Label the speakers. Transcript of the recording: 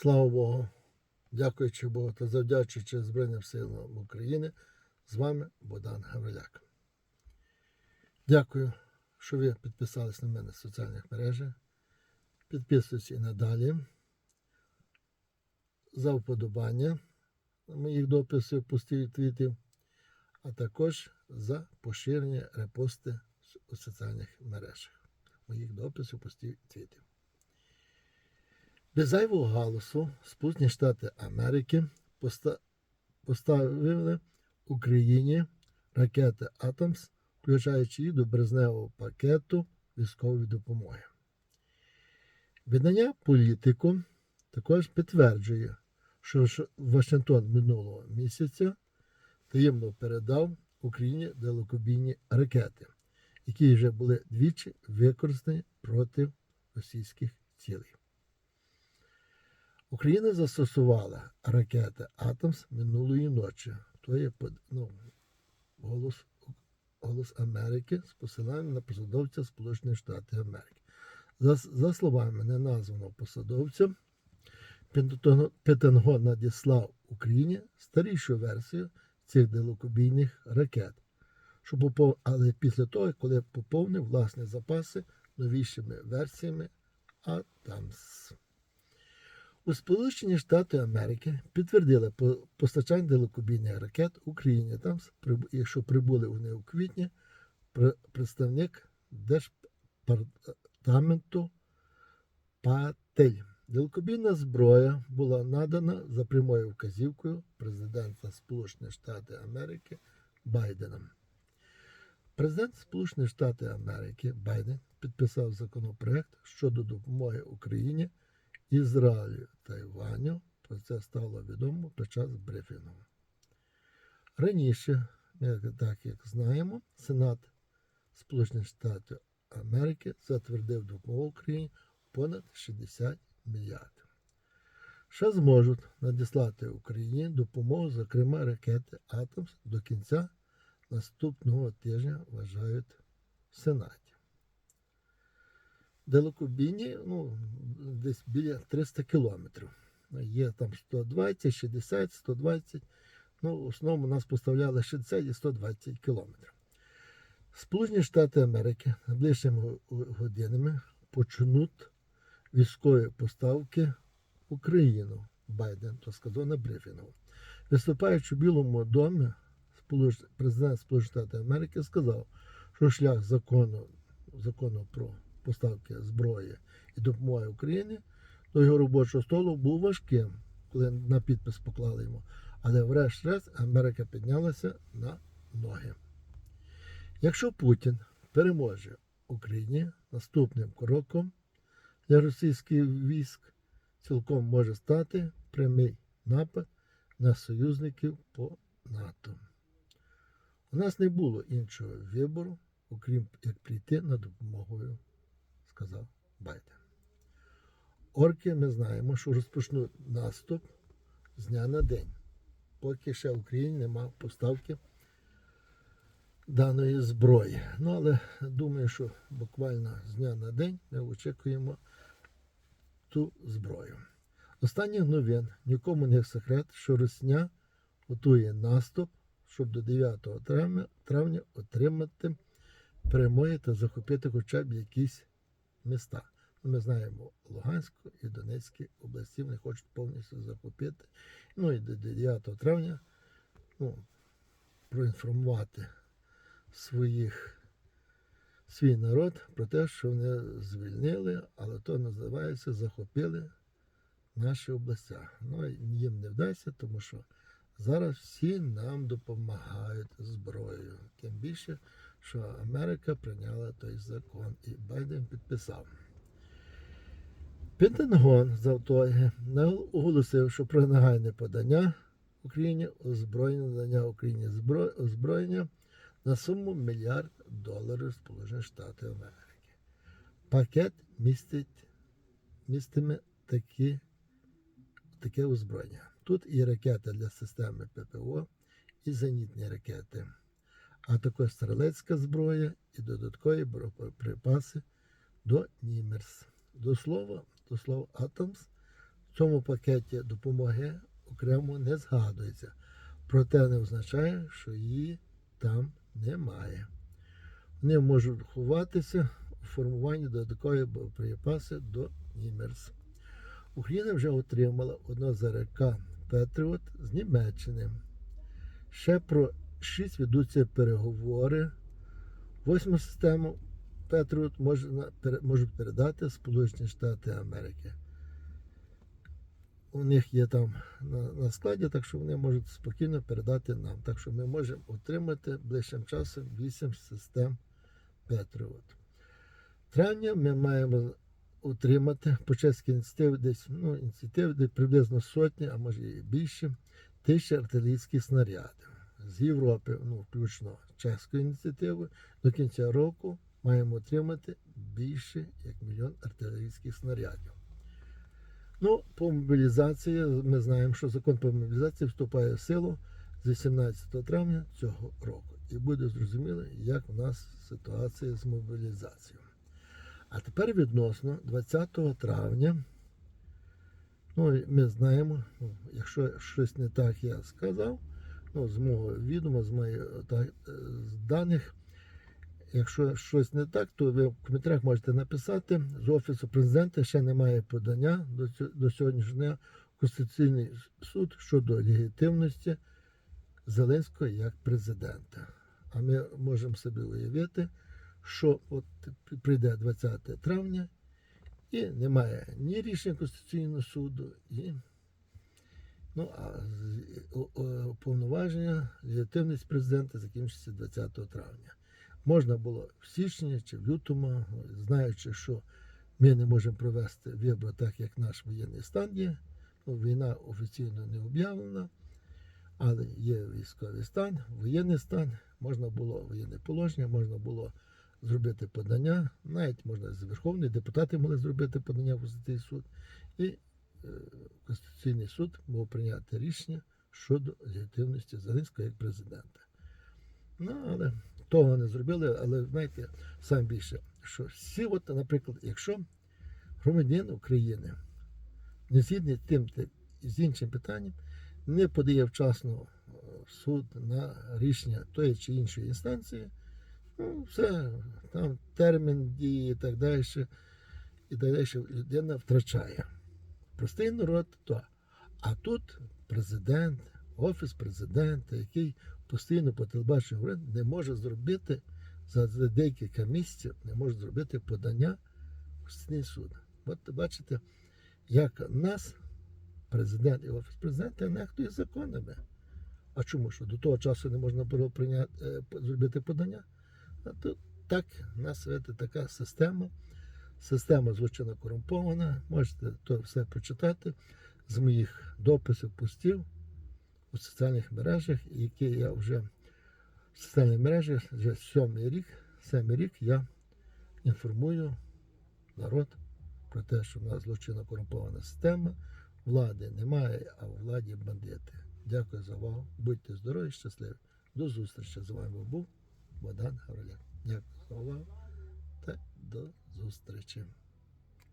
Speaker 1: Слава Богу, дякуючи Богу та завдячуючи Збройним силам України, з вами Богдан Гавриляк. Дякую, що ви підписались на мене в соціальних мережах. Підписуйтесь і надалі. За вподобання моїх дописів, постів твітів, а також за поширення репости у соціальних мережах. Моїх дописів, постів твітів. Без зайвого галасу Сполучені Штати Америки поставили Україні ракети Атомс, включаючи їх до березневого пакету військової допомоги. Видання політику також підтверджує, що Вашингтон минулого місяця таємно передав Україні далекобійні ракети, які вже були двічі використані проти російських цілей. Україна застосувала ракети Атомс минулої ночі. То є ну, голос, голос Америки з посиланням на посадовця Сполучених Штатів Америки. За, за словами неназваного посадовця, Пентагон- надіслав Україні старішу версію цих далекобійних ракет, що попов... але після того, коли поповнив власні запаси новішими версіями Атомс. У Сполучені Штати Америки підтвердили постачання далекобійних ракет Україні, там, якщо прибули вони у квітні, представник Держпартаменту Патель. Далекобійна зброя була надана за прямою вказівкою президента Сполучених Штатів Америки Байдена. Президент Сполучених Штатів Америки Байден підписав законопроект щодо допомоги Україні Ізраїлю та Іваню. Про це стало відомо під час брифінгу. Раніше, так як знаємо, Сенат Сполучених Штатів Америки затвердив допомогу Україні понад 60 мільярдів. Ще зможуть надіслати Україні допомогу, зокрема ракети Атомс до кінця наступного тижня, вважають в Сенаті. Далекобійні, ну, десь біля 300 кілометрів. Є там 120, 60, 120. Ну, в основному нас поставляли 60 і 120 кілометрів. Сполучені Штати Америки найближчими го- годинами почнуть військові поставки в Україну. Байден то сказав на брифінгу. Виступаючи в Білому домі, президент Сполучених Штатів Америки сказав, що шлях закону, закону про поставки зброї і допомоги Україні до його робочого столу був важким, коли на підпис поклали йому. Але врешті-решт Америка піднялася на ноги. Якщо Путін переможе Україні, наступним кроком для російських військ цілком може стати прямий напад на союзників по НАТО. У нас не було іншого вибору, окрім як прийти на допомогою, сказав Байден. Орки ми знаємо, що розпочнуть наступ з дня на день, поки ще в Україні немає поставки даної зброї. Ну, але думаю, що буквально з дня на день ми очікуємо ту зброю. Останніх новин нікому не секрет, що Росня готує наступ, щоб до 9 травня, травня отримати перемоги та захопити хоча б якісь міста. Ну, Ми знаємо Луганську і Донецьку області, вони хочуть повністю захопити. Ну і до 9 травня ну, проінформувати своїх, свій народ про те, що вони звільнили, але то називається захопили наші області. Ну, їм не вдасться, тому що зараз всі нам допомагають зброєю. Тим більше, що Америка прийняла той закон і Байден підписав. Пентагон завтоги оголосив, що про негайне подання Україні озброєння надання Україні озброєння на суму мільярд доларів Сполучених Штатів Америки. Пакет містить, містиме такі, таке озброєння. Тут і ракети для системи ППО, і зенітні ракети, а також стрілецька зброя і додаткові боєприпаси до Німерс. До слова, до слова Атомс, в цьому пакеті допомоги окремо не згадується. Проте не означає, що її там немає. Вони можуть ховатися у формуванні додаткової боєприпаси до Німерс. Україна вже отримала одного ЗРК Петріот з Німеччини. Ще про 6 ведуться переговори. Восьму систему пере- можуть передати Сполучені Штати Америки. У них є там на, складі, так що вони можуть спокійно передати нам. Так що ми можемо отримати ближчим часом 8 систем Петріот. Травня ми маємо утримати по чеській ініціативі десь ну, ініціативи десь приблизно сотні, а може і більше, тисячі артилерійських снарядів з Європи, ну, включно чеською ініціативою, до кінця року маємо отримати більше як мільйон артилерійських снарядів. Ну, по мобілізації ми знаємо, що закон по мобілізації вступає в силу з 18 травня цього року. І буде зрозуміло, як у нас ситуація з мобілізацією. А тепер відносно 20 травня. Ну, ми знаємо, ну, якщо щось не так я сказав, ну, з мого відома, з моїх е, з даних, якщо щось не так, то ви в коментарях можете написати. З Офісу президента ще немає подання до, до сьогоднішнього дня Конституційний суд щодо легітимності Зеленського як президента. А ми можемо собі уявити, що от прийде 20 травня і немає ні рішення Конституційного суду, і ну, а о- повноваження, легітимність президента закінчиться 20 травня. Можна було в січні чи в лютому, знаючи, що ми не можемо провести вибори так, як наш воєнний стан є. Ну, війна офіційно не об'явлена, але є військовий стан, воєнний стан, можна було воєнне положення, можна було зробити подання, навіть можна з Верховної депутати могли зробити подання в Конституційний суд, і е, Конституційний суд мав прийняти рішення щодо легітимності Зеленського як президента. Ну, але того не зробили, але знаєте, саме більше, що всі, от, наприклад, якщо громадянин України не згідний тим з іншим питанням, не подає вчасно е, суд на рішення тої чи іншої інстанції, ну, все, там термін дії і так далі, і так далі людина втрачає. Простий народ то. А тут президент, офіс президента, який постійно по телебаченню говорить, не може зробити за декілька місяців, не може зробити подання в Конституційний суд. От бачите, як нас, президент і офіс президента, нехтує законами. А чому що? До того часу не можна було прийняти, е, зробити подання? А то так, нас знаєте, така система. Система злочинно корумпована. Можете то все прочитати з моїх дописів, постів у соціальних мережах, які я вже в соціальних мережах вже сьомий рік, сьомий рік я інформую народ про те, що в нас злочинно корумпована система, влади немає, а у владі бандити. Дякую за увагу. Будьте здорові, щасливі. До зустрічі. З вами був Богдан Гавриляк. Дякую за увагу та до зустрічі.